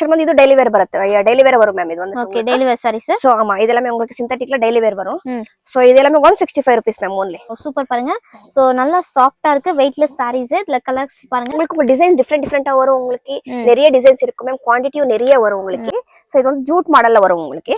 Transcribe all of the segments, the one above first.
Doctor வந்து இது daily wear பரத்து டெய்லி வேர் வரும் மேம் இது வந்து okay daily wear sari sir so ஆமா இதெல்லாம் உங்களுக்கு சிந்தட்டிக்ல டெய்லி வேர் வரும். சோ இது எல்லாமே 165 ரூபீஸ் மேம் ஓன்லி சூப்பர் பாருங்க. சோ நல்லா சாஃப்ட்டா இருக்கு வெயிட்லெஸ் சாரீஸ் இதுல கலர்ஸ் பாருங்க. உங்களுக்கு டிசைன் டிஃபரெண்ட் டிஃபரெண்டா வரும் உங்களுக்கு. நிறைய டிசைன்ஸ் இருக்கும் மேம் குவாண்டிட்டியும் நிறைய வரும் உங்களுக்கு. சோ இது வந்து ஜூட் மாடல்ல வரும் உங்களுக்கு.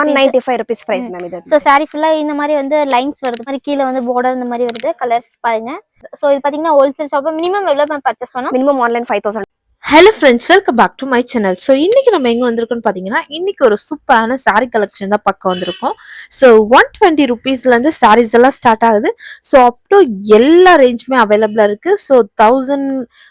195 ரூபீஸ் பிரைஸ் மேம் இது. சோ சாரி ஃபுல்லா இந்த மாதிரி வந்து லைன்ஸ் வருது. மாதிரி கீழ வந்து பார்டர் இந்த மாதிரி வருது. கலர்ஸ் பாருங்க. சோ இது பாத்தீங்கன்னா ஹோல்சேல் ஷாப் மினிமம் எவ்வளவு பர்ச்சேஸ் பண்ணோம் minimum online five thousand hello friends welcome back to my channel so இன்றைக்கி நம்ம எங்கே வந்திருக்கோம்னு பார்த்தீங்கன்னா இன்றைக்கி ஒரு சூப்பரான சாரீ கலெக்ஷன் தான் பக்கம் வந்திருக்கோம். ஸோ ஒன் டுவெண்ட்டி ருபீஸ்லேருந்து சாரீஸ் எல்லாம் ஸ்டார்ட் ஆகுது. ஸோ அப் டு எல்லா ரேஞ்சுமே அவைலபிளாக இருக்குது ஸோ தௌசண்ட்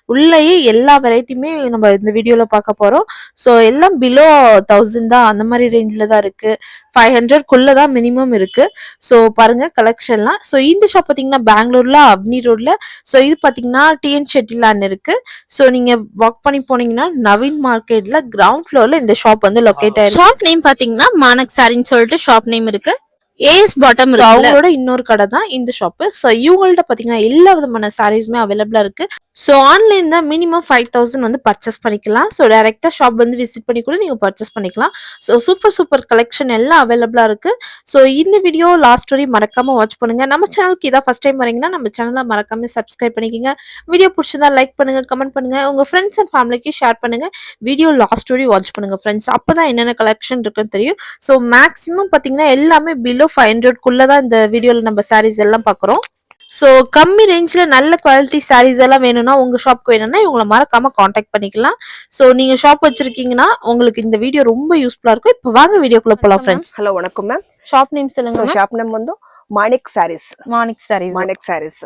உள்ளேயே எல்லா வெரைட்டியுமே நம்ம இந்த வீடியோவில் பார்க்க போகிறோம் ஸோ எல்லாம் பிலோ தௌசண்ட் தான். அந்த மாதிரி ரேஞ்சில் தான் இருக்குது ஃபைவ் ஹண்ட்ரட்குள்ளே தான் மினிமம் இருக்குது ஸோ பாருங்கள் கலெக்ஷன்லாம் ஸோ இந்த ஷாப் பார்த்தீங்கன்னா பெங்களூரில் அப்னி ரோடில் ஸோ இது பார்த்தீங்கன்னா டிஎன் ஷெட்டிலான்னு இருக்குது ஸோ நீங்கள் வாக் பண்ணி போனீங்கன்னா நவீன் மார்க்கெட்ல கிரவுண்ட் ஃப்ளோர்ல இந்த ஷாப் வந்து லொகேட் ஆயிருக்கு. ஷாப் நேம் பாத்தீங்கன்னா மானக் சாரின்னு சொல்லிட்டு ஷாப் நேம் இருக்கு. ஏஎஸ் பாட்டம் அவங்களோட இன்னொரு கடை தான் இந்த ஷாப் ஸோ இவங்கள்ட்ட பாத்தீங்கன்னா எல்லா விதமான சாரீஸுமே அவைலபிளா இருக்கு. ஸோ ஆன்லைன் தான் மினிமம் ஃபைவ் தௌசண்ட் வந்து பர்ச்சேஸ் பண்ணிக்கலாம். ஸோ டைரக்டா ஷாப் வந்து விசிட் பண்ணி கூட நீங்கள் பர்ச்சேஸ் பண்ணிக்கலாம். ஸோ சூப்பர் சூப்பர் கலெக்ஷன் எல்லாம் அவைலபிளாக இருக்குது ஸோ இந்த வீடியோ லாஸ்ட் ஸ்டோரி மறக்காமல் வாட்ச் பண்ணுங்கள் நம்ம சேனலுக்கு இதான் ஃபஸ்ட் டைம் வரீங்கன்னா நம்ம சேனலை மறக்காமல் சப்ஸ்கிரைப் பண்ணிக்கோங்க. வீடியோ பிடிச்சதா லைக் பண்ணுங்க கமெண்ட் பண்ணுங்க. உங்கள் ஃப்ரெண்ட்ஸ் அண்ட் ஃபேமிலிக்கு ஷேர் பண்ணுங்கள் வீடியோ லாஸ்ட் ஸ்டோரி வாட்ச் பண்ணுங்கள் ஃப்ரெண்ட்ஸ் அப்போ தான் என்னென்ன கலெக்ஷன் இருக்குன்னு தெரியும். ஸோ மேக்ஸிமம் பார்த்தீங்கன்னா எல்லாமே பிலோ ஃபைவ் ஹண்ட்ரட்குள்ளே தான் இந்த வீடியோவில் நம்ம சாரீஸ் எல்லாம் பார்க்குறோம். ஸோ கம்மி ரேஞ்சில் நல்ல குவாலிட்டி சாரீஸ் எல்லாம் வேணும்னா உங்கள் ஷாப்க்கு வேணும்னா இவங்களை மறக்காமல் காண்டாக்ட் பண்ணிக்கலாம். ஸோ நீங்கள் ஷாப் வச்சுருக்கீங்கன்னா உங்களுக்கு இந்த வீடியோ ரொம்ப யூஸ்ஃபுல்லாக இருக்கும். இப்போ வாங்க வீடியோக்குள்ளே போகலாம் ஃப்ரெண்ட்ஸ் ஹலோ வணக்கம் மேம் ஷாப் நேம் சொல்லுங்க ஷாப் நேம் வந்து மாணிக் சாரீஸ் மானிக் சாரீஸ் மாணிக் சாரீஸ்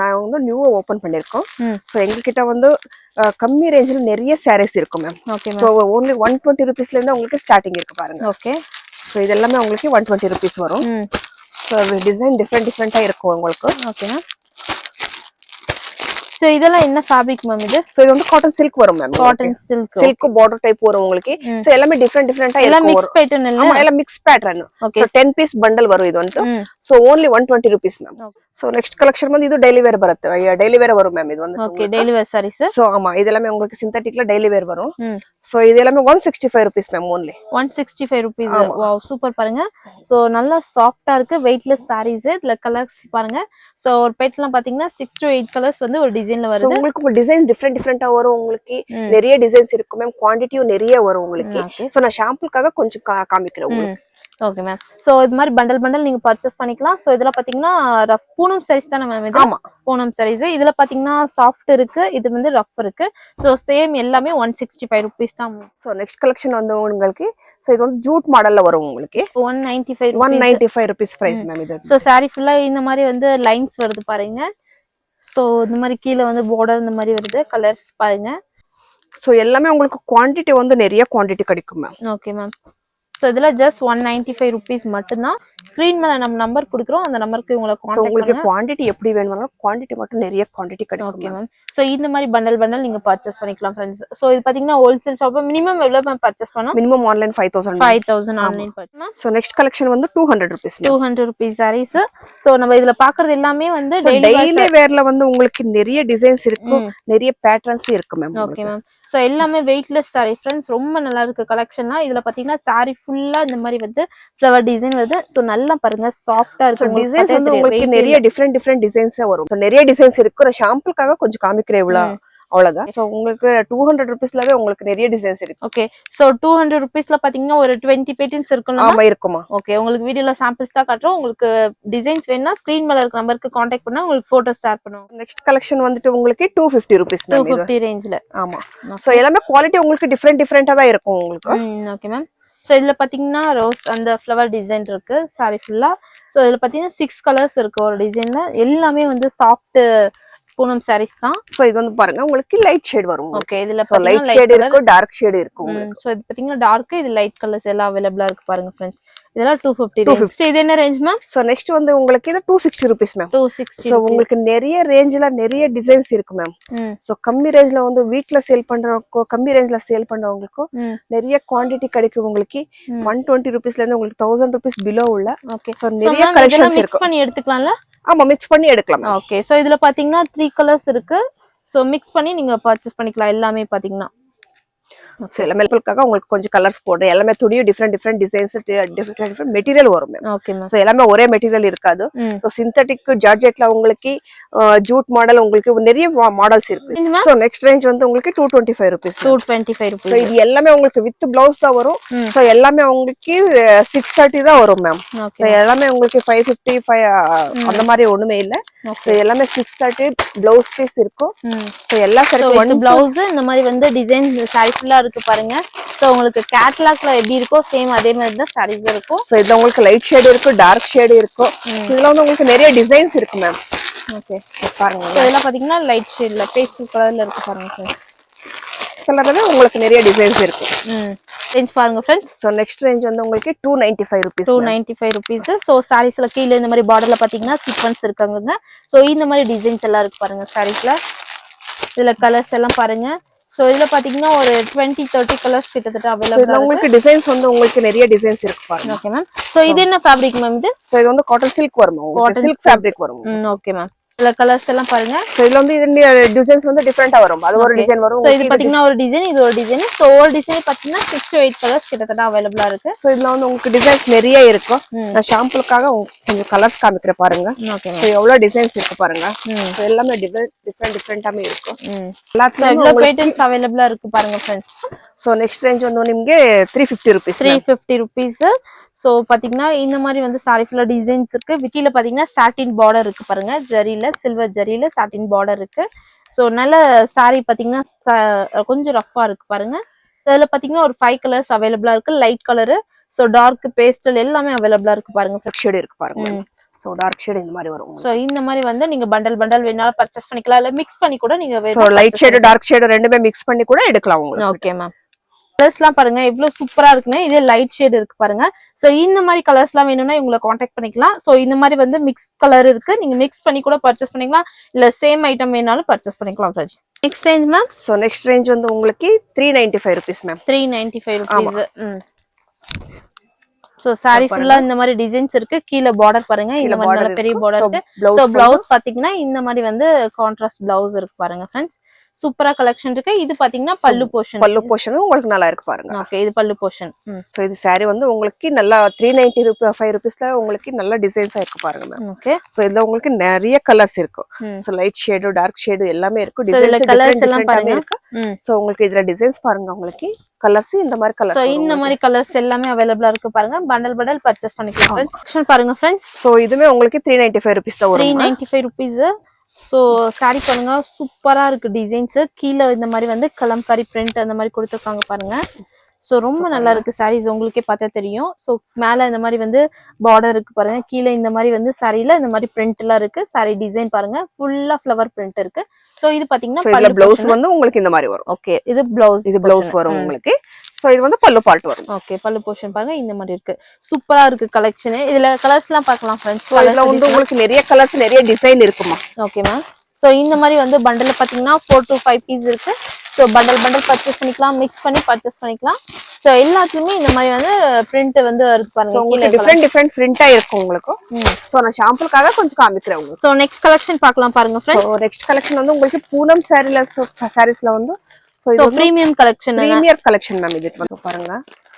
நான் வந்து நியூவா ஓப்பன் பண்ணியிருக்கோம். ஸோ எங்ககிட்ட வந்து கம்மி ரேஞ்சில் நிறைய சாரீஸ் இருக்கும் ma'am okay so only one twenty ருபீஸ்லேருந்து உங்களுக்கு ஸ்டார்டிங் இருக்கு பாருங்க. ஓகே ஸோ இது எல்லாமே உங்களுக்கு ஒன் டுவெண்ட்டி ருபீஸ் வரும். டிசைன் டிஃப்ரெண்ட் டிஃப்ரெண்ட்டாக இருக்கும் உங்களுக்கு. ஓகேண்ணா மேம் ஸோ இதெல்லாம் என்ன ஃபேப்ரிக் மேம் இது ஸோ இது வந்து காட்டன் சில்க் வரும் ma'am cotton silk silk border type வரும் உங்களுக்கு ம். ஸோ எல்லாமே டிஃப்ரெண்ட் டிஃப்ரெண்ட்டாக எல்லாம் இருக்கும் மிக்ஸ் பேட்டர்ன் இல்ல ஆமா எல்லாம் mix pattern okay so ten piece bundle ಬರು ಇದು ಅಂತ ம் so only one twenty rupees ma'am Okay. So next collection ಬಂದು ಇದು ಡೈಲಿ ವೇರ್ ಬರುತ್ತೆ ಡೈಲಿ ವೇರ್ வரும் மேம் இது வந்து okay daily wear saris so ஆமா இது எல்லாமே உங்களுக்கு சிந்தட்டிக்ல டெய்லி வேர் வரும் ம் சோ இது எல்லாமே one sixty five rupees ma'am only one sixty five rupees ஆமா. வாவ் சூப்பர் பாருங்க ஸோ நல்லா சாஃப்டா இருக்கு வெயிட்லெஸ் சாரீஸ் இதுல கலர்ஸ் பாருங்க ஸோ ஒரு பெட்லாம் பாத்தீங்கன்னா சிக்ஸ் டு எயிட் கலர்ஸ் வந்து ஒரு டிசைன்ல ஸோ வருது. உங்களுக்கு டிசைன் டிஃப்ரெண்ட் டிஃப்ரெண்டா வரும். உங்களுக்கு. நிறைய டிசைன்ஸ் இருக்கும் மேம் குவான்டிட்டியும் நிறைய வரும் உங்களுக்கு. சோ நான் ஷாம்பிளுக்காக கொஞ்சம் காமிக்கிறேன் உங்களுக்கு. ஓகே மேம் ஸோ இது மாதிரி பண்டல் பண்டல் நீங்க பர்ச்சேஸ் பண்ணிக்கலாம். ஸோ இதுல பாத்தீங்கன்னா ரஃப் பூனம் சாரீஸ் தானே மேம் இது? பூனம் சாரீஸ் இதுல பாத்தீங்கன்னா சாஃப்ட் இருக்கு இது வந்து ரஃப் இருக்கு. ஸோ சேம் எல்லாமே ஒன் சிக்ஸ்டி ஃபைவ் ருபீஸ் தான் சோ நெக்ஸ்ட் கலெக்ஷன் வந்து உங்களுக்கு சோ இது வந்து ஜூட் மாடல்ல வரும் உங்களுக்கு. One ninety five one ninety five rupees price ma'am இது. ஸோ சாரீ ஃபுல்லா இந்த மாதிரி வந்து லைன்ஸ் வருது பாருங்க. ஸோ இந்த மாதிரி கீழே வந்து border இந்த மாதிரி வருது. கலர்ஸ் பாருங்க. சோ எல்லாமே உங்களுக்கு குவான்டிட்டி வந்து நிறைய குவான்டிட்டி கிடைக்கும் மேம் ஓகே மேம் ஸோ இதுல just one ninety five rupees மட்டும்தான். ஸ்க்ரீன் மேல நம்ம நம்பர் கொடுக்குறோம். அந்த நம்பருக்கு உங்களை உங்களுக்கு குவான்டிட்டி எப்படி வேணும்னாலும் குவான்டிட்டி மட்டும் நிறைய குவான்டிட்டி ஓகே கிடைக்கும் மேம் ஸோ இந்த மாதிரி பண்டல் பண்டல் நீங்க பர்ச்சேஸ் பண்ணிக்கலாம் ஃப்ரெண்ட்ஸ் ஸோ இது பாத்தீங்கன்னா ஹோல்சேல் ஷாப் மினிமம் எவ்வளவு மேம் பர்ச்சேஸ் பண்ணோம் minimum online five thousand five thousand online purchase so next collection வந்து two hundred rupees two hundred rupees sarees so நம்ம இதுல பாக்குறது எல்லாமே வந்து டெய்லி வேர்ல வந்து உங்களுக்கு நிறைய டிசைன்ஸ் இருக்கும். நிறைய பேட்டர்ன்ஸ் இருக்கு மேம் ஓகே மேம் ஸோ எல்லாமே வெயிட்லெஸ் சாரி ஃப்ரெண்ட்ஸ் ரொம்ப நல்லா இருக்கு கலெக்ஷன்னா இதுல பாத்தீங்கன்னா சாரி ஃபுல்லா இந்த மாதிரி வந்து ஃப்ளவர் டிசைன் வருது. ஸோ நல்லா பாருங்க சாஃப்டா இருக்கு டிசைன்ஸ் வந்து உங்களுக்கு நிறைய டிஃப்ரெண்ட் டிஃப்ரெண்ட் டிசைன்ஸ் வரும். ஸோ நிறைய டிசைன்ஸ் இருக்கு. நான் ஷாம்பிளுக்காக கொஞ்சம் காமிக்கிறேன் இவ்வளவு. அவ்வளவுதான். ஸோ உங்களுக்கு டூ ஹண்ட்ரட் ருபீஸ்லவே உங்களுக்கு நிறைய டிசைன்ஸ் இருக்கு. ஓகே ஸோ டூ ஹண்ட்ரட் ருபீஸ்ல பாத்தீங்கன்னா ஒரு டுவெண்ட்டி பேட்டர்ன்ஸ் இருக்கும்ல ஆமா இருக்குமா? ஓகே உங்களுக்கு வீடியோல சாம்பிள்ஸ் தான் காட்டுறோம். உங்களுக்கு டிசைன்ஸ் வேணும்னா ஸ்க்ரீன் மேல இருக்க நம்பருக்கு காண்டாக்ட் பண்ணா உங்களுக்கு போட்டோ ஷேர் பண்ணுவோம். நெக்ஸ்ட் கலெக்ஷன் வந்துட்டு உங்களுக்கு two fifty rupees two fifty ரேஞ்சில் ஆமா. ஸோ எல்லாமே குவாலிட்டி உங்களுக்கு டிஃப்ரெண்ட் டிஃப்ரெண்டா தான் இருக்கும் உங்களுக்கு. ஓகே மேம் ஸோ இதுல பாத்தீங்கன்னா ரோஸ் அந்த ஃப்ளவர் டிசைன் இருக்கு. சாரி ஃபுல்லா ஸோ இதுல பாத்தீங்கன்னா சிக்ஸ் கலர்ஸ் இருக்கு ஒரு டிசைன்ல எல்லாமே வந்து சாஃப்ட் பூனம் சாரீஸ் தான். ஸோ இது வந்து பாருங்க உங்களுக்கு லைட் ஷேட் வரும் ஓகே இதுல லைட் ஷேட் இருக்கும் டார்க் ஷேட் இருக்கும் ஸோ இது பாத்தீங்கன்னா டார்க் இது லைட் கலர்ஸ் எல்லாம் அவைலபிளா இருக்கு பாருங்க ஃப்ரெண்ட்ஸ் இதெல்லாம் டூ ஃபிஃப்டி 250. இது என்ன ரேஞ்ச் மேம் ஸோ நெக்ஸ்ட் வந்து உங்களுக்கு இது two sixty rupees ma'am two sixty so உங்களுக்கு நிறைய ரேஞ்சில் நிறைய டிசைன்ஸ் இருக்கு மேம் ஸோ கம்மி ரேஞ்சில் வந்து வீட்டில் சேல் பண்றவங்க கம்மி ரேஞ்சில் சேல் பண்றவங்களுக்கும் ம். நிறைய குவாண்டிட்டி கிடைக்கும் உங்களுக்கு. ஒன் டுவெண்ட்டி ருபீஸ்ல இருந்து உங்களுக்கு தௌசண்ட் ருபீஸ் பிலோ உள்ள. ஓகே ஸோ நிறைய கலெக்ஷன்ஸ் மிக்ஸ் இருக்கும் பண்ணி எடுத்துக்கலாம்ல? ஆமா மிக்ஸ் பண்ணி எடுக்கலாம். ஓகே ஸோ இதுல பாத்தீங்கன்னா த்ரீ கலர்ஸ் இருக்கு. ஸோ மிக்ஸ் பண்ணி நீங்க பர்ச்சேஸ் பண்ணிக்கலாம். எல்லாமே பாத்தீங்கன்னா. ஸோ எல்லாமே மக்களுக்காக உங்களுக்கு கொஞ்சம் கலர்ஸ் போடுறேன். எல்லாமே துணியும் different different designs different different material வரும் ஸோ எல்லாமே ஒரே மெட்டீரியல் இருக்காது. ஸோ சிந்தட்டிக் ஜார்ஜெட்ல உங்களுக்கு ஜூட் மாடல் உங்களுக்கு நிறைய மாடல்ஸ் இருக்கு. ஸோ நெக்ஸ்ட் ரேஞ்ச் வந்து உங்களுக்கு two twenty five rupees two twenty five so rupees இது எல்லாமே உங்களுக்கு வித் பிளவுஸ் தான் வரும். ஸோ எல்லாமே உங்களுக்கு சிக்ஸ் தேர்ட்டி தான் வரும் மேம் எல்லாமே உங்களுக்கு ஃபைவ் ஃபிஃப்டி ஃபைவ் அந்த மாதிரி ஒண்ணுமே இல்ல. ஸோ எல்லாமே சிக்ஸ் தேர்ட்டி பிளவுஸ் பீஸ் இருக்கும். ஸோ எல்லா சரி பிளவுஸ் இந்த மாதிரி வந்து டிசைன் சாரி ஃபுல்லா இருக்கு பாருங்க. ஸோ உங்களுக்கு கேட்லாக்ல எப்படி இருக்கோ சேம் அதே மாதிரி தான் சாரீஸ் இருக்கும். ஸோ இதுல உங்களுக்கு லைட் ஷேடு இருக்கும் டார்க் ஷேடு இருக்கும் இதுல வந்து உங்களுக்கு நிறைய டிசைன்ஸ் இருக்கு மேம் ஓகே பாருங்க. இதெல்லாம் பாத்தீங்கன்னா லைட் ஷேட்ல பேஸ்டல் கலர்ல இருக்கு பாருங்க ஃப்ரெண்ட்ஸ் கலர்ல உங்களுக்கு நிறைய டிசைன்ஸ் இருக்கு. ம். ரேஞ்ச் பாருங்க ஃப்ரெண்ட்ஸ் ஸோ நெக்ஸ்ட் ரேஞ்ச் வந்து உங்களுக்கு two ninety five rupees two ninety five rupees so சாரீஸ்ல கீழே இந்த மாதிரி பார்டர்ல பாத்தீங்கன்னா சீக்வன்ஸ் இருக்காங்க ஸோ இந்த மாதிரி டிசைன்ஸ் எல்லாம் இருக்கு பாருங்க சாரீஸ்ல இதுல கலர்ஸ் எல்லாம் பாருங்க. ஸோ இதுல பாத்தீங்கன்னா ஒரு டுவெண்ட்டி தேர்ட்டி கலர்ஸ் கிட்டத்தட்ட அவைலபிள் உங்களுக்கு டிசைன்ஸ் வந்து உங்களுக்கு நிறைய டிசைன்ஸ் இருக்கு பாருங்க. ஓகே மேம் ஸோ இது என்ன ஃபேப்ரிக் மேம் இது? ஸோ இது வந்து காட்டன் சில்க் வரும் உங்களுக்கு. சில்க். ஃபேப்ரிக் வரும் ஓகே மேம் கலர்ஸ் எல்லாம் பாருங்க. சோ இதுல வந்து இது டிசைன்ஸ் வந்து டிஃபரெண்டா வரும். அது ஒரு டிசைன் வரும். இது பாத்தீங்கன்னா ஒரு டிசைன் இது ஒரு டிசைன் சோ ஒரு டிசைன் பாத்தீங்கன்னா 6 to கலர்ஸ் கிட்டத்தட்ட அவேலபிளா இருக்கு. சோ இதுல வந்து உங்களுக்கு டிசைன்ஸ் நிறைய இருக்கும். நான் சாம்பிளுக்காக கொஞ்சம் கலர்ஸ் காமிக்கிற பாருங்க. ஓகே சோ டிசைன்ஸ் இருக்கு பாருங்க. எல்லாமே டிஃபரெண்ட் டிஃபரெண்ட் டிஃபரெண்டாமே இருக்கும். எல்லாத்துலயும் எவ்வளவு இருக்கு பாருங்க फ्रेंड्स சோ நெக்ஸ்ட் ரேஞ்ச் வந்து உங்களுக்கு 350 ரூபீஸ் 350 ரூபீஸ் ஸோ பாத்தீங்கன்னா இந்த மாதிரி வந்து சாரி ஃபுல்லா டிசைன்ஸ் இருக்கு. விக்கில பாத்தீங்கன்னா சாட்டின் பார்டர் இருக்கு பாருங்க. ஜரியில சில்வர் ஜரியில சாட்டின் பார்டர் இருக்கு. ஸோ நல்ல சாரி பாத்தீங்கன்னா ச- கொஞ்சம் ரஃப்பா இருக்கு பாருங்க. இதுல பாத்தீங்கன்னா ஒரு ஃபைவ் கலர்ஸ் அவைலபிளா இருக்கு. Light colour so dark pastel எல்லாமே அவைலபிளா இருக்கு பாருங்க. டார்க் ஷேடு இருக்கு பாருங்க. ம். ஸோ டார்க் ஷேடு இந்த மாதிரி வரும் ஸோ இந்த மாதிரி வந்து நீங்க பண்டல் பண்டல் வேணாலும் பர்ச்சேஸ் பண்ணிக்கலாம். இல்ல மிக்ஸ் பண்ணி கூட நீங்க so light shade dark shade ரெண்டுமே மிக்ஸ் பண்ணி கூட எடுக்கலாம் உங்களுக்கு. ஓகே மேம் கலர்ஸ்லாம் பாருங்க எவ்வளவு சூப்பரா இருக்குன்னு இதே லைட் ஷேட் இருக்கு பாருங்க. சோ இந்த மாதிரி கலர்ஸ்லாம் வேணும்னா உங்களை காண்டாக்ட் பண்ணிக்கலாம். சோ இந்த மாதிரி வந்து மிக்ஸ் கலர் இருக்கு. நீங்க மிக்ஸ் பண்ணி கூட பர்ச்சேஸ் பண்ணிக்கலாம். இல்ல சேம் ஐட்டம் வேணாலும் பர்ச்சேஸ் பண்ணிக்கலாம் friends next range ma'am so next range வந்து உங்களுக்கு three ninety five rupees ma'am three ninety five rupees so sari ஃபுல்லா இந்த மாதிரி டிசைன்ஸ் இருக்கு. கீழே பார்டர் பாருங்க. இந்த மாதிரி பெரிய பார்டர் இருக்கு. ஸோ பிளவுஸ் பாத்தீங்கன்னா இந்த மாதிரி வந்து கான்ட்ராஸ்ட் பிளவுஸ் இருக்கு பாருங்க ஃப்ரெண்ட்ஸ் சூப்பரா கலெக்ஷன் இருக்கு. இது பாத்தீங்கன்னா பல்லு போர்ஷன் பல்லு போர்ஷனும் உங்களுக்கு நல்லா இருக்கு பாருங்க. ஓகே இது பல்லு போர்ஷன் ஸோ இது saree வந்து உங்களுக்கு நல்லா த்ரீ நைன்டி ருபி ஃபைவ் ருபீஸ்ல உங்களுக்கு நல்ல டிசைன்ஸா இருக்கு பாருங்க மேம் ஓகே ஸோ இதுல உங்களுக்கு நிறைய கலர்ஸ் இருக்கும். So light shade dark shade எல்லாமே இருக்கும் டிசைன்ஸ் colours எல்லாம் பாருங்க. இருக்கு. ஸோ உங்களுக்கு இதுல டிசைன்ஸ் பாருங்க உங்களுக்கு. கலர்ஸ் இந்த மாதிரி சோ கலர்ஸ் இந்த மாதிரி கலர்ஸ் எல்லாமே அவைலபிளா இருக்கு பாருங்க. பண்டல் பண்டல் பர்ச்சேஸ் பண்ணிக்கலாம் பாருங்க ஃப்ரெண்ட்ஸ் ஸோ இதுமே உங்களுக்கு த்ரீ நைன்டி ஃபைவ் ருபீஸ் தான் three ninety five rupees so sari பாருங்க. சூப்பரா இருக்கு டிசைன்ஸ் கீழே இந்த மாதிரி வந்து கலம்காரி பிரிண்ட் அந்த மாதிரி கொடுத்துருக்காங்க பாருங்க. ஸோ ரொம்ப நல்லா இருக்கு சாரீஸ் உங்களுக்கே பார்த்தா தெரியும். ஸோ மேல இந்த மாதிரி வந்து பார்டர் இருக்கு பாருங்க. கீழே இந்த மாதிரி வந்து சாரியில இந்த மாதிரி பிரிண்ட் எல்லாம் இருக்கு. சாரி டிசைன் பாருங்க. ஃபுல்லா ஃப்ளவர் பிரிண்ட் இருக்கு. ஸோ இது பாத்தீங்கன்னா பிளவுஸ் வந்து உங்களுக்கு இந்த மாதிரி வரும். ஓகே இது பிளவுஸ் இது பிளவுஸ் வரும் உங்களுக்கு. ஸோ இது வந்து பல்லு பாட்டு வரும். ஓகே பல்லு போர்ஷன் பாருங்க இந்த மாதிரி இருக்கு. சூப்பரா இருக்கு கலெக்ஷன் இதுல கலர்ஸ் எல்லாம் பார்க்கலாம் ஃப்ரெண்ட்ஸ் இதுல வந்து உங்களுக்கு நிறைய கலர்ஸ் நிறைய டிசைன் இருக்குமா? ஓகே மேம் ஸோ இந்த மாதிரி வந்து பண்டல் பாத்தீங்கன்னா ஃபோர் டு ஃபைவ் பீஸ் இருக்கு. ஸோ பண்டல் பண்டல் பர்ச்சேஸ் பண்ணிக்கலாம் மிக்ஸ் பண்ணி பர்ச்சேஸ் பண்ணிக்கலாம். ஸோ எல்லாத்துலயுமே இந்த மாதிரி வந்து பிரிண்ட் வந்து இருக்கு பாருங்க டிஃப்ரெண்ட் டிஃப்ரெண்ட் பிரிண்டா இருக்கும் உங்களுக்கு. ஸோ நான் ஷாம்பிளுக்காக கொஞ்சம் காமிக்கிறேன் உங்களுக்கு. ஸோ நெக்ஸ்ட் கலெக்ஷன் பார்க்கலாம் பாருங்க நெக்ஸ்ட் கலெக்ஷன் வந்து உங்களுக்கு பூனம் சாரில சாரீஸ்ல வந்து இது வந்து premium collection premier collection ma'am இது. வந்து பாருங்க.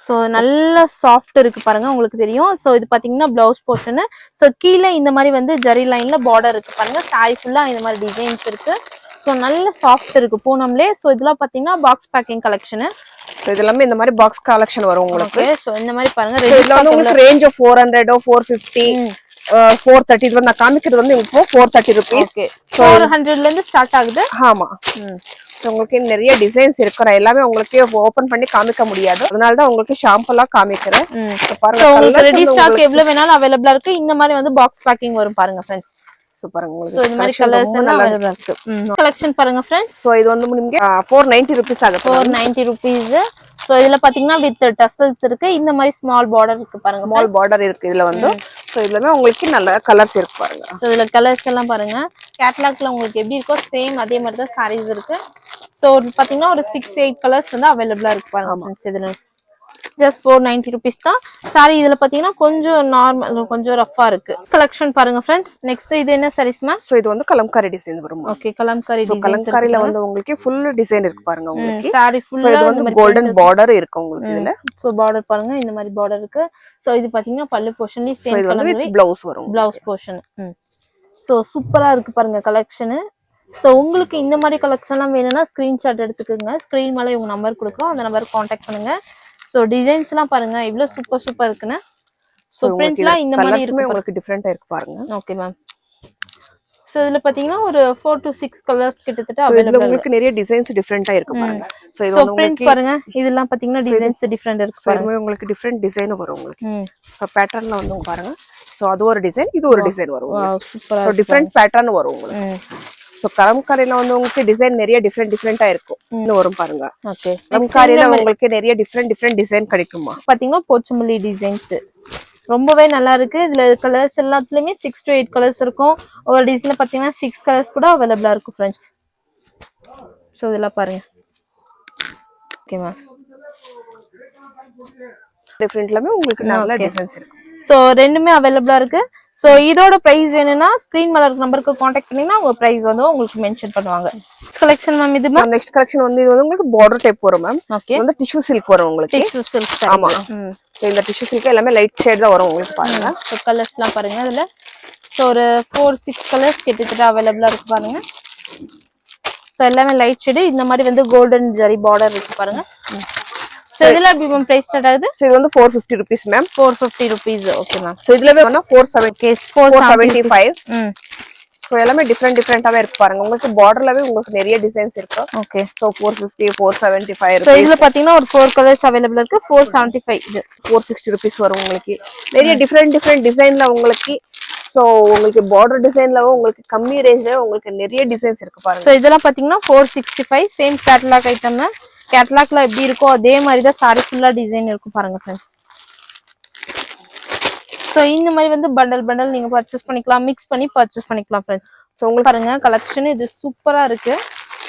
ஸோ நல்ல சாஃப்ட் இருக்கு பாருங்க உங்களுக்கு தெரியும். ஸோ இது பாத்தீங்கன்னா பிளவுஸ் போர்ஷன் ஸோ கீழே இந்த மாதிரி வந்து ஜரி லைன்ல பார்டர் இருக்கு பாருங்க. சாரி ஃபுல்லா இந்த மாதிரி டிசைன்ஸ் இருக்கு. ஸோ நல்ல சாஃப்ட் இருக்கு பூனம்லே. ஸோ இதெல்லாம் பாத்தீங்கன்னா பாக்ஸ் பேக்கிங் கலெக்ஷனு ஸோ இது எல்லாமே இந்த மாதிரி பாக்ஸ் கலெக்ஷன் வரும் உங்களுக்கு. ஸோ இந்த மாதிரி பாருங்க. ரேஞ்ச் ஃபோர் ஹண்ட்ரடோ ஃபோர் ஃபிஃப்டி ஃபோர் தேர்ட்டி இது நான் காமிக்கிறது வந்து இப்போ ஃபோர் தேர்ட்டி ருபீஸ் ஃபோர் ஹண்ட்ரட்ல இருந்து ஸ்டார்ட் ஆகுது? ஆமா. உங்களுக்கு நிறைய டிசைன்ஸ் இருக்கு நான் எல்லாமே உங்களுக்கு ஓபன் பண்ணி காமிக்க முடியாது. அதனால தான் உங்களுக்கு ஷாம்பெல்லாம் காமிக்கிறேன். உங்களுக்கு ரெடி ஸ்டாக் எவ்வளவு வேணாலும் அவைலபிளா இருக்கு. இந்த மாதிரி வந்து பாக்ஸ் பேக்கிங் வரும் பாருங்க ஃப்ரெண்ட்ஸ் இந்த மாதிரி collection கலர்ஸ் ரொம்ப எல்லாம் நல்லா அவைலபிளா இருக்கு. கலெக்ஷன் பாருங்க ஃப்ரெண்ட்ஸ் ஸோ இது வந்து நிಮಗೆ ஃபோர் ஸோ இதுல பாத்தீங்கன்னா வித் டசல்ஸ் இருக்கு. இந்த மாதிரி ஸ்மால் பார்டர் இருக்கு பாருங்க. ஸ்மால் பார்டர் இருக்கு இதுல வந்து. ஸோ இதுல உங்களுக்கு நல்ல கலர்ஸ் இருக்கு பாருங்க. ஸோ இதுல கலர்ஸ் எல்லாம் பாருங்க. கேட்லாக்ல உங்களுக்கு எப்படி இருக்கோ சேம் அதே மாதிரி தான் சாரீஸ் இருக்கு. ஸோ பாத்தீங்கன்னா ஒரு சிக்ஸ் எயிட் கலர்ஸ் வந்து அவைலபிளா இருக்கு பாருங்க இதுல ஜஸ்ட் ஃபோர் நைன்டி ருபீஸ் தான். சாரி இதுல பாத்தீங்கன்னா கொஞ்சம் நார்மல் கொஞ்சம் ரஃபா இருக்கு. கலெக்ஷன் பாருங்க ஃப்ரெண்ட்ஸ் நெக்ஸ்ட் இது என்ன சாரீஸ் மேம் சோ இது வந்து கலம்காரி டிசைன் வரும் ஓகே கலம்காரி So, கலம்காரில வந்து உங்களுக்கு ஃபுல் டிசைன் இருக்கு பாருங்க உங்களுக்கு. சாரி சோ இது வந்து கோல்டன் பார்டர் இருக்கு. உங்களுக்கு இதுல. ஸோ பார்டர் பாருங்க இந்த மாதிரி பார்டர் இருக்கு. ஸோ இது பாத்தீங்கன்னா பல்லு போர்ஷன்லயும் சோ சேம் கலர் பிளவுஸ் வரும் பிளவுஸ் போர்ஷன் ஸோ சூப்பரா இருக்கு பாருங்க கலெக்ஷனு ஸோ உங்களுக்கு இந்த மாதிரி கலெக்ஷன்லாம் வேணும்னா ஸ்க்ரீன்ஷாட் எடுத்துக்கோங்க. ஸ்க்ரீன் மேலே உங்க நம்பர் கொடுக்குறோம் அந்த நம்பருக்கு காண்டாக்ட் பண்ணுங்க. ஸோ டிசைன்ஸ்லாம் பாருங்க. இவ்வளோ சூப்பர் சூப்பர் இருக்குன்னு. ஸோ பிரிண்ட்லாம் இந்த மாதிரி இருக்கு உங்களுக்கு டிஃபரெண்டா இருக்கு பாருங்க. ஓகே மேம் ஸோ இதுல பாத்தீங்கன்னா ஒரு ஃபோர் டு சிக்ஸ் கலர்ஸ் கிட்டத்தட்ட அவைலபிள் உங்களுக்கு நிறைய டிசைன்ஸ் டிஃபரெண்டா இருக்கு பாருங்க. இது ஸோ பிரிண்ட் பாருங்க. இதெல்லாம் பாத்தீங்கன்னா டிசைன்ஸ் டிஃப்ரெண்ட் இருக்கு பாருங்க. உங்களுக்கு டிஃபரெண்ட் டிசைன் வரும் உங்களுக்கு. சோ பேட்டர்ன்ல வந்து பாருங்க. சோ அது ஒரு டிசைன் இது ஒரு டிசைன் வரும் சூப்பரா ஸோ டிஃப்ரெண்ட் பேட்டர்ன் வரும் உங்களுக்கு. ஸோ கலம்காரில வந்து உங்களுக்கு டிசைன் நிறைய டிஃப்ரெண்ட் டிஃப்ரெண்டா இருக்கும். இன்னும் வரும் பாருங்க. ஓகே கலம்காரில உங்களுக்கு நிறைய டிஃப்ரெண்ட் டிஃப்ரெண்ட் டிசைன் கிடைக்குமா? பாத்தீங்கன்னா போச்சமல்லி டிசைன்ஸ் ரொம்பவே நல்லா இருக்கு. இதுல கலர்ஸ் எல்லாத்துலயுமே சிக்ஸ் டு எயிட் கலர்ஸ் இருக்கும். ஒரு டிசைன்ல பாத்தீங்கன்னா சிக்ஸ் கலர்ஸ் கூட அவைலபிளா இருக்கும் ஃப்ரெண்ட்ஸ் ஸோ இதெல்லாம் பாருங்க. ஓகே மேம் டிஃப்ரெண்ட்லமே உங்களுக்கு நல்ல. டிசைன்ஸ் இருக்கு. ஸோ ரெண்டுமே அவைலபிளா இருக்கு. ஸோ இதோட ப்ரைஸ் வேணும்னா ஸ்க்ரீன் மேல இருக்க நம்பருக்கு காண்டாக்ட் பண்ணீங்கன்னா உங்க ப்ரைஸ் வந்து உங்களுக்கு மென்ஷன் பண்ணுவாங்க. கலெக்ஷன் மேம் இது மேம் நெக்ஸ்ட் கலெக்ஷன் வந்து இது வந்து உங்களுக்கு பார்டர் டைப் வரும் மேம் ஓகே வந்து டிஷ்யூ சில்க் வரும் உங்களுக்கு. டிஷ்யூ சில்க் ஆமா. இந்த டிஷ்யூ சில்க் எல்லாமே லைட் ஷேட் தான் வரும் உங்களுக்கு பாருங்க. ஸோ கலர்ஸ்லாம் பாருங்க அதுல. ஸோ ஒரு ஃபோர் சிக்ஸ் கலர்ஸ் கிட்டத்தட்ட அவைலபிளா இருக்கு பாருங்க. ஸோ எல்லாமே லைட் ஷேடு இந்த மாதிரி வந்து கோல்டன் ஜரி பார்டர் இருக்கு பாருங்க. ஸோ இதெல்லாம் எப்படி மேம் ப்ரைஸ் ஸ்டார்ட் ஆகுது? ஸோ இது வந்து four fifty rupees ma'am four fifty rupees okay ma'am so இதுல வேணா four seven okay four four seventy five so எல்லாமே டிஃப்ரெண்ட் டிஃப்ரெண்டாவே இருக்கு பாருங்க. உங்களுக்கு பார்டர்லவே உங்களுக்கு நிறைய டிசைன்ஸ் இருக்கு. Okay so four fifty four seventy five so இதுல பாத்தீங்கன்னா ஒரு ஃபோர் கலர்ஸ் அவைலபிள் இருக்கு. ஃபோர் செவன்ட்டி ஃபைவ் இது. ஃபோர் சிக்ஸ்டி ருபீஸ் வரும் உங்களுக்கு. நிறைய டிஃப்ரெண்ட் டிஃப்ரெண்ட் டிசைன்ல உங்களுக்கு. ஸோ உங்களுக்கு பார்டர் டிசைன்ல உங்களுக்கு கம்மி ரேஞ்ச்ல உங்களுக்கு நிறைய டிசைன்ஸ் இருக்கு பாருங்க. ஸோ இதெல்லாம் பாத்தீங்கன்னா four sixty five same catalogue item கேட்லாக்ல எப்படி இருக்கோ அதே மாதிரி தான் சாரி ஃபுல்லா டிசைன் இருக்கும் பாருங்க ஃப்ரெண்ட்ஸ் ஸோ இந்த மாதிரி வந்து பண்டல் பண்டல் நீங்க பர்ச்சேஸ் பண்ணிக்கலாம் மிக்ஸ் பண்ணி பர்ச்சேஸ் பண்ணிக்கலாம் ஃப்ரெண்ட்ஸ் ஸோ உங்களுக்கு பாருங்க கலெக்ஷன் இது சூப்பரா இருக்கு.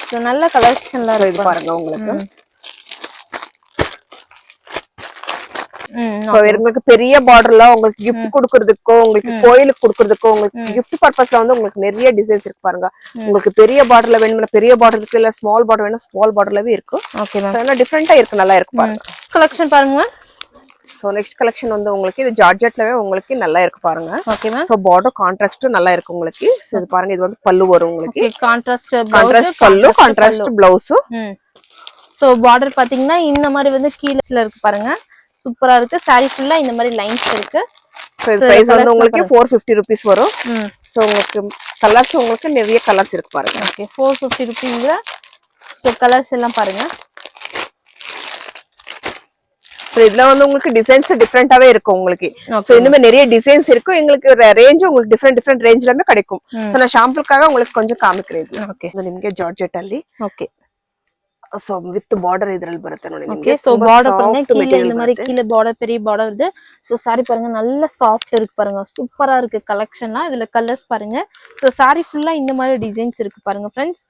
ஸோ நல்ல கலெக்ஷன்ல இது இருக்கு பாருங்க. உங்களுக்கு. உங்களுக்கு பெரிய பார்டர்ல உங்களுக்கு gift கொடுக்கறதுக்கோ உங்களுக்கு கோயிலுக்கு கொடுக்கறதுக்கோ உங்களுக்கு gift பர்பஸ்ல வந்து உங்களுக்கு நிறைய டிசைன்ஸ் இருக்கு பாருங்க. உங்களுக்கு பெரிய பார்டர்ல வேணும்னா பெரிய பார்டர் இருக்கு இல்ல ஸ்மால் பார்டர் வேணும் ஸ்மால் பார்டர்லவே இருக்கு. ஓகே மேம் டிஃப்ரெண்டா இருக்கு நல்லா இருக்கு பாருங்க. கலெக்ஷன் பாருங்க ஸோ நெக்ஸ்ட் கலெக்ஷன் வந்து உங்களுக்கு இது ஜார்ஜெட்லவே உங்களுக்கு நல்லா இருக்கு பாருங்க. ஓகே மேம் ஸோ பார்டர் கான்ட்ராஸ்டும் நல்லா இருக்கு உங்களுக்கு. ஸோ இது பாருங்க இது வந்து பல்லு வரும் உங்களுக்கு. கான்ட்ராஸ்ட் கான்ட்ராஸ்ட் பல்லு கான்ட்ராஸ்ட் பிளவுஸும் ஸோ பார்டர் பாத்தீங்கன்னா இந்த மாதிரி வந்து கீழே இருக்கு பாருங்க. சூப்பரா இருக்கு சாரி ஃபுல்லா இந்த மாதிரி லைன்ஸ் இருக்கு ஸோ இது பிரைஸ் வந்து உங்களுக்கு ஃபோர் ஃபிஃப்டி ருபீஸ் வரும் ம் ஸோ உங்களுக்கு கலர்ஸ் உங்களுக்கு நிறைய கலர்ஸ் இருக்கு பாருங்க okay four fifty ருபீஸ்ல so colours எல்லாம் பாருங்க ஸோ இதுல வந்து உங்களுக்கு டிசைன்ஸ் டிஃப்ரெண்டாவே இருக்கும் உங்களுக்கு Okay. ஸோ இந்த மாதிரி நிறைய டிசைன்ஸ் இருக்கும் எங்களுக்கு ரேஞ்ச் உங்களுக்கு டிஃப்ரெண்ட் டிஃப்ரெண்ட் ரேஞ்ச்லமே கிடைக்கும் ம். ஸோ நான் ஷாம்பிள்காக உங்களுக்கு கொஞ்சம் ಕಾಮಿಕ್ರೇಜ್ ಓಕೆ ಇದು ನಿಮ್ಗೆ ಜಾರ್ಜೆಟ್ ಅಲ್ಲಿ ಓಕೆ ಸೊ ವಿತ್ ಬಾರ್ಡರ್ ಇದ್ರಲ್ಲಿ ಬರುತ್ತೆ ನೋಡಿ ஓகே ನಿಮ್ಗೆ சோ ತುಂಬಾ பார்டர் soft பாருங்க கீழே material இந்த மாதிரி ಬರುತ್ತೆ. கீழே பார்டர் பெரிய பார்டர் வருது சோ சாரி பாருங்க நல்ல சாஃப்ட் இருக்கு பாருங்க சூப்பரா இருக்கு கலெக்ஷன்லாம் இதுல கலர்ஸ் பாருங்க சோ சாரி ஃபுல்லா இந்த மாதிரி டிசைன்ஸ் இருக்கு பாருங்க ஃப்ரெண்ட்ஸ்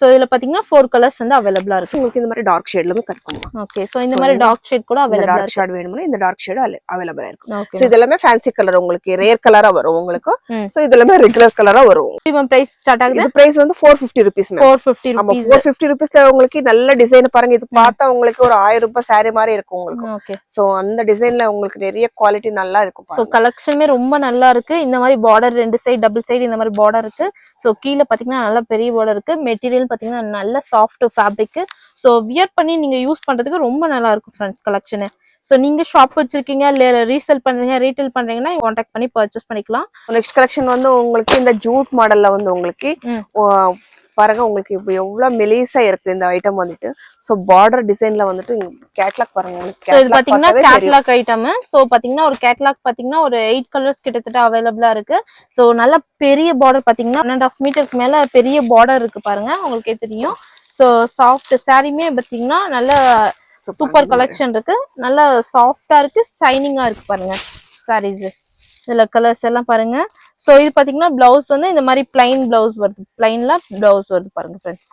சோ இதுல பாத்தீங்கன்னா ஃபோர் கலர்ஸ் வந்து அவைலபிளா இருக்கு. உங்களுக்கு இந்த மாதிரி டார்க் ஷேட்லமே கிடைக்கும் ஓகே சோ இந்த மாதிரி டார்க் ஷேட் கூட அவைலபிளா டார்க் ஷேட் வேணும்னா இந்த டார்க் ஷேட் அவைலபிளா இருக்கும். ஸோ இதெல்லாமே ஃபேன்சி கலர் உங்களுக்கு ரேர் கலரா வரும் உங்களுக்கு. ஸோ இதெல்லாமே ரெகுலர் கலரா வரும். இவன் பிரைஸ் ஸ்டார்ட் ஆகுது? பிரைஸ் வந்து four fifty rupees four fifty ஆமா ருபீஸ் ஃபோர் ஃபிஃப்டி ருபீஸ்ல உங்களுக்கு நல்ல டிசைன் பாருங்க. இது பார்த்தா உங்களுக்கு ஒரு ஆயிரம் ரூபாய் saree மாதிரி இருக்கும் உங்களுக்கு. ஓகே சோ அந்த டிசைன்ல உங்களுக்கு நிறைய குவாலிட்டி நல்லா இருக்கும் ஸோ. கலெக்ஷனுமே ரொம்ப நல்லா இருக்கு. இந்த மாதிரி பார்டர் ரெண்டு சைடு டபுள் சைடு இந்த மாதிரி பார்டர் இருக்கு. ஸோ கீழே பார்த்தீங்கன்னா நல்ல பெரிய பார்டர் இருக்கு. மெட்டீரியல் பார்த்தீங்கன்னா நல்ல சாஃப்ட் ஃபேப்ரிக் ஸோ வியர் பண்ணி நீங்க யூஸ் பண்றதுக்கு ரொம்ப நல்லா இருக்கும் ஃப்ரெண்ட்ஸ் கலெக்ஷனு ஸோ நீங்க ஷாப் வச்சிருக்கீங்க இல்ல ரீசேல் பண்றீங்க ரீட்டைல் பண்றீங்கன்னா காண்டாக்ட் பண்ணி பர்ச்சேஸ் பண்ணிக்கலாம். நெக்ஸ்ட் கலெக்ஷன் வந்து உங்களுக்கு இந்த ஜூட் மாடல்ல வந்து உங்களுக்கு பாருங்க உங்களுக்கு இப்போ எவ்வளவு மெலிசா இருக்கு இந்த ஐட்டம் வந்துட்டு. சோ பார்டர் டிசைன்ல வந்துட்டு கேட்லாக் பாருங்க உங்களுக்கு ஸோ இது தெரியும். கேட்லாக் ஐட்டம் ஸோ பாத்தீங்கன்னா ஒரு கேட்லாக் பாத்தீங்கன்னா ஒரு எயிட் கலர்ஸ் கிட்டத்தட்ட அவைலபிளா இருக்கு. ஸோ நல்ல பெரிய பார்டர் பாத்தீங்கன்னா ஒன் அண்ட் ஆஃப் மீட்டருக்கு மேல பெரிய பார்டர் இருக்கு பாருங்க உங்களுக்கே தெரியும். ஸோ சாஃப்ட் சாரியுமே பாத்தீங்கன்னா நல்ல. சூப்பர் கலெக்ஷன் இருக்கு. நல்ல சாஃப்டா இருக்கு ஷைனிங்கா இருக்கு பாருங்க சாரீஸ் இதுல கலர்ஸ் எல்லாம் பாருங்க. ஸோ இது பாத்தீங்கன்னா பிளவுஸ் வந்து இந்த மாதிரி பிளைன் பிளவுஸ் வருது. பிளைன்ல பிளவுஸ் வருது பாருங்க ஃப்ரெண்ட்ஸ்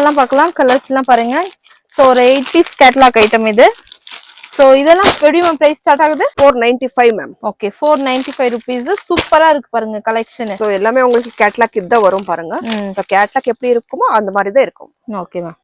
எல்லாம் பார்க்கலாம். கலர்ஸ் எல்லாம் பாருங்க. ஸோ ஒரு எயிட் பீஸ் கேட்லாக் ஐட்டம் இது. ஸோ இதெல்லாம் எப்படி மேம் ப்ரைஸ் ஸ்டார்ட் ஆகுது? Four ninety five ma'am okay four ninety five rupees சூப்பரா இருக்கு பாருங்க கலெக்ஷன் ஸோ எல்லாமே உங்களுக்கு கேட்லாக் இதுதான் வரும் பாருங்க. ஸோ கேட்லாக் எப்படி இருக்குமோ அந்த மாதிரி தான் இருக்கும். Okay ma'am